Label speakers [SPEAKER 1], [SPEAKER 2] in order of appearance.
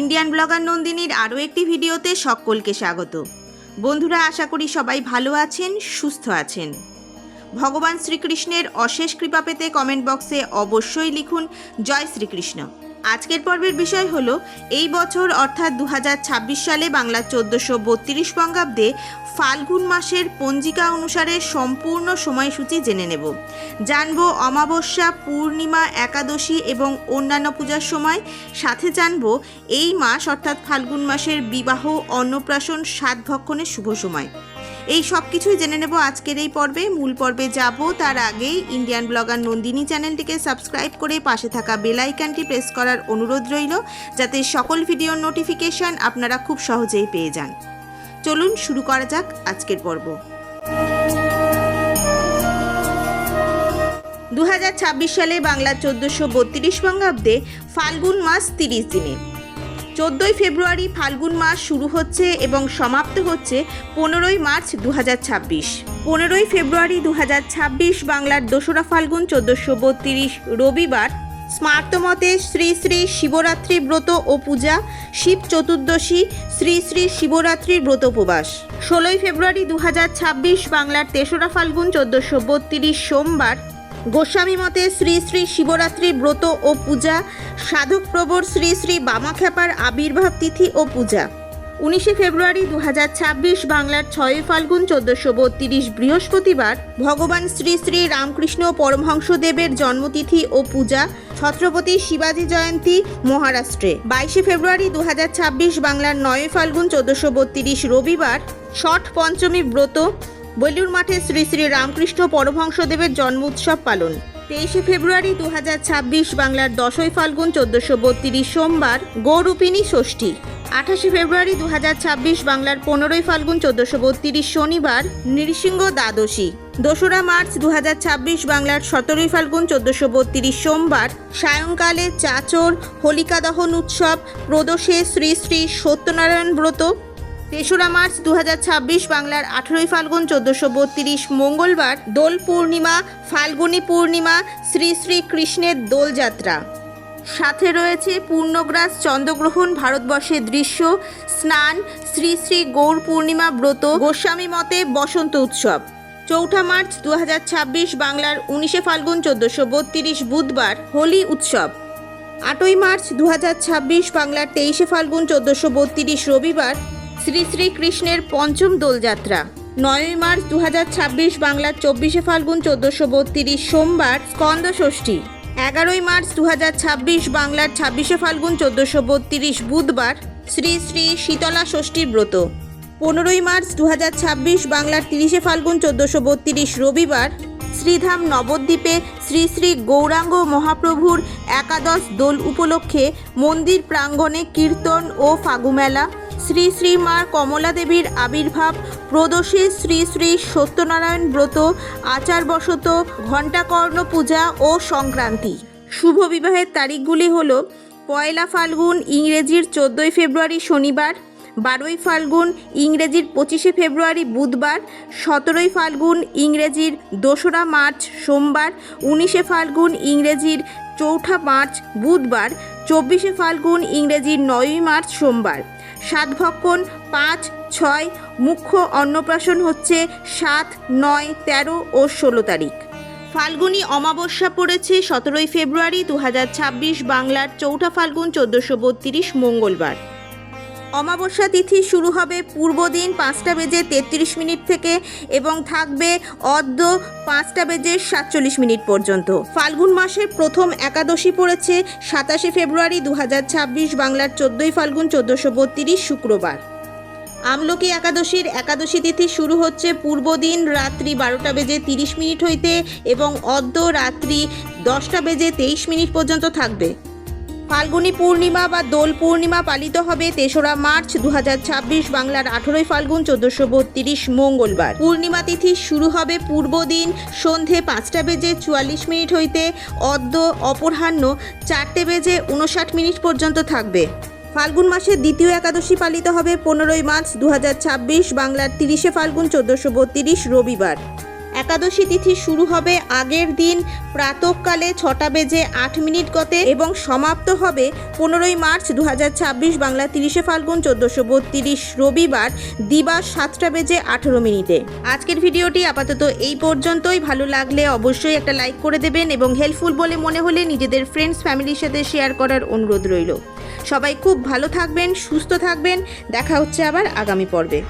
[SPEAKER 1] Indian blogger নন্দিনীর আরও একটি ভিডিওতে সকলকে স্বাগত। বন্ধুরা, আশা করি সবাই ভালো আছেন, সুস্থ আছেন। ভগবান শ্রীকৃষ্ণের অশেষ কৃপা পেতে কমেন্ট বক্সে অবশ্যই লিখুন, জয় শ্রীকৃষ্ণ। আজকের পর্বের বিষয় হল, এই বছর অর্থাৎ দু হাজার ছাব্বিশ সালে বাংলা চোদ্দোশো বত্রিশ বঙ্গাব্দে ফাল্গুন মাসের পঞ্জিকা অনুসারে সম্পূর্ণ সময়সূচি জেনে নেব। জানব অমাবস্যা, পূর্ণিমা, একাদশী এবং অন্যান্য পূজার সময়। সাথে জানব এই মাস অর্থাৎ ফাল্গুন মাসের বিবাহ, অন্নপ্রাশন, সাত ভক্ষণের শুভ সময়। এই সব কিছুই জেনে নেব আজকের এই পর্বে। মূল পর্বে যাব, তার আগেই ইন্ডিয়ান ব্লগার নন্দিনী চ্যানেলটিকে সাবস্ক্রাইব করে পাশে থাকা বেল আইকনটি প্রেস করার অনুরোধ রইল, যাতে সকল ভিডিওর নোটিফিকেশন আপনারা খুব সহজেই পেয়ে যান। চলুন শুরু করা যাক আজকের পর্ব। দু হাজার ছাব্বিশ সালে বাংলা চোদ্দোশো বত্রিশ বঙ্গাব্দে ফাল্গুন মাস তিরিশ দিনে। চোদ্দোই ফেব্রুয়ারি ফাল্গুন মাস শুরু হচ্ছে এবং সমাপ্ত হচ্ছে পনেরোই মার্চ দু হাজার ছাব্বিশ। পনেরোই ফেব্রুয়ারি দু হাজার ছাব্বিশ বাংলার দোসরা ফাল্গুন চোদ্দোশো বত্রিশ, রবিবার স্মার্তমতে শ্রী শ্রী শিবরাত্রি ব্রত ও পূজা, শিব চতুর্দশী, শ্রী শ্রী শিবরাত্রির ব্রত উপবাস। ষোলোই ফেব্রুয়ারি দু হাজার ছাব্বিশ বাংলার তেসরা ফাল্গুন চোদ্দোশো বত্রিশ সোমবার গোস্বামী মতে শ্রী শ্রী শিবরাত্রির ব্রত ও পূজা সাধক প্রবর শ্রী শ্রী বামাখ্যাপার আবির্ভাব তিথি ও পূজা। উনিশে ফেব্রুয়ারি দু বাংলার ছয়ই ফাল্গুন চোদ্দশো বত্রিশ বৃহস্পতিবার ভগবান শ্রী শ্রী রামকৃষ্ণ পরমহংসদেবের জন্মতিথি ও পূজা ছত্রপতি শিবাজী জয়ন্তী মহারাষ্ট্রে। বাইশে ফেব্রুয়ারি দু হাজার ছাব্বিশ বাংলার নয় ফাল্গুন চোদ্দশো বত্রিশ রবিবার ষট পঞ্চমী ব্রত বেলুর মাঠে শ্রী শ্রী রামকৃষ্ণ পরমহংসদেবের জন্ম উৎসব পালন। তেইশে ফেব্রুয়ারি দু হাজার ছাব্বিশ বাংলার দশই ফাল্গুন চোদ্দশো বত্রিশ সোমবার গৌরূপিণী ষষ্ঠী। আঠাশে ফেব্রুয়ারি দু হাজার ছাব্বিশ বাংলার পনেরোই ফাল্গুন চোদ্দশো বত্রিশ শনিবার নৃসিংহ দ্বাদশী। দোসরা মার্চ দু হাজার ছাব্বিশ বাংলার সতেরোই ফাল্গুন চোদ্দশো বত্রিশ সোমবার সায়ংকালে চাচর হোলিকা দহন উৎসব। প্রদোষে শ্রী শ্রী সত্যনারায়ণ ব্রত। তেসরা মার্চ দু হাজার ছাব্বিশ বাংলার আঠেরোই ফাল্গুন চোদ্দশো বত্রিশ মঙ্গলবার দোল পূর্ণিমা, ফাল্গুনী পূর্ণিমা, শ্রী শ্রী কৃষ্ণের দোলযাত্রা সাথে রয়েছে পূর্ণগ্রাস চন্দ্রগ্রহণ ভারতবর্ষের দৃশ্য, স্নান, শ্রী শ্রী গৌর পূর্ণিমা ব্রত, গোস্বামী মতে বসন্ত উৎসব। চৌঠা মার্চ দুহাজার ছাব্বিশ বাংলার উনিশে ফাল্গুন চোদ্দশো বত্রিশ বুধবার হোলি উৎসব। আটই মার্চ দু হাজার ছাব্বিশ বাংলার তেইশে ফাল্গুন চোদ্দশো বত্রিশ রবিবার শ্রী শ্রী কৃষ্ণের পঞ্চম দোলযাত্রা। নয়ই মার্চ দু হাজার ছাব্বিশ বাংলার চব্বিশে ফাল্গুন চোদ্দশো বত্রিশ সোমবার স্কন্দ ষষ্ঠী। এগারোই মার্চ দু হাজার ছাব্বিশ বাংলার ছাব্বিশে ফাল্গুন চোদ্দশো বত্রিশ বুধবার শ্রী শ্রী শীতলা ষষ্ঠীর ব্রত। পনেরোই মার্চ দু হাজার ছাব্বিশ বাংলার তিরিশে ফাল্গুন চোদ্দশো বত্রিশ রবিবার শ্রীধাম নবদ্বীপে শ্রী শ্রী গৌরাঙ্গ মহাপ্রভুর একাদশ দোল উপলক্ষে মন্দির প্রাঙ্গণে কীর্তন ও ফাগুমেলা শ্রী শ্রী মা কমলা দেবীর আবির্ভাব, প্রদোষে শ্রী শ্রী সত্যনারায়ণ ব্রত আচার আচারবশত ঘণ্টাকর্ণ পূজা ও সংক্রান্তি। শুভ বিবাহের তারিখগুলি হল পয়লা ফাল্গুন ইংরেজির চোদ্দোই ফেব্রুয়ারি শনিবার, বারোই ফাল্গুন ইংরেজির পঁচিশে ফেব্রুয়ারি বুধবার, সতেরোই ফাল্গুন ইংরেজির দোসরা মার্চ সোমবার, উনিশে ফাল্গুন ইংরেজির চৌঠা মার্চ বুধবার, চব্বিশে ফাল্গুন ইংরেজির নয়ই মার্চ সোমবার। সাতভক্ষণ পাঁচ, ছয়, মুখ্য অন্নপ্রাশন হচ্ছে সাত, নয়, তেরো ও ষোলো তারিখ। ফাল্গুনী অমাবস্যা পড়েছে সতেরোই ফেব্রুয়ারি দু হাজার ছাব্বিশ বাংলার চৌঠা ফাল্গুন চোদ্দোশো মঙ্গলবার। অমাবস্যা তিথি শুরু হবে পূর্ব দিন পাঁচটা বেজে তেত্রিশ মিনিট থেকে এবং থাকবে অর্ধ পাঁচটা বেজে সাতচল্লিশ মিনিট পর্যন্ত। ফাল্গুন মাসের প্রথম একাদশী পড়েছে সাতাশে ফেব্রুয়ারি দু হাজার ছাব্বিশ বাংলার চোদ্দোই ফাল্গুন চোদ্দোশো শুক্রবার। আমলকি একাদশীর একাদশী তিথি শুরু হচ্ছে পূর্ব দিন রাত্রি বারোটা বেজে তিরিশ মিনিট হইতে এবং অর্ধ রাত্রি দশটা বেজে তেইশ মিনিট পর্যন্ত থাকবে। ফাল্গুনী পূর্ণিমা বা দোল পূর্ণিমা পালিত হবে তেসরা মার্চ দু হাজার ছাব্বিশ বাংলার আঠেরোই ফাল্গুন চোদ্দশো বত্রিশ মঙ্গলবার। পূর্ণিমা তিথি শুরু হবে পূর্ব দিন সন্ধে পাঁচটা বেজে চুয়াল্লিশ মিনিট হইতে অর্ধ অপরাহ্ন চারটে বেজে উনষাট মিনিট পর্যন্ত থাকবে। ফাল্গুন মাসের দ্বিতীয় একাদশী পালিত হবে পনেরোই মার্চ দু হাজার ছাব্বিশ বাংলার তিরিশে ফাল্গুন চোদ্দশো রবিবার। একাদশী তিথি শুরু হবে আগের দিন, প্রাতকালে ছটা বেজে আট মিনিট গতে এবং সমাপ্ত হবে পনেরোই মার্চ দু হাজার ছাব্বিশ বাংলা তিরিশে ফাল্গুন চোদ্দোশো বত্রিশ রবিবার দিবা সাতটা বেজে আঠেরো মিনিটে। আজকের ভিডিওটি আপাতত এই পর্যন্তই। ভালো লাগলে অবশ্যই একটা লাইক করে দেবেন এবং হেল্পফুল বলে মনে হলে নিজেদের ফ্রেন্ডস ফ্যামিলির সাথে শেয়ার করার অনুরোধ রইল। সবাই খুব ভালো থাকবেন, সুস্থ থাকবেন। দেখা হচ্ছে আবার আগামী পর্বে।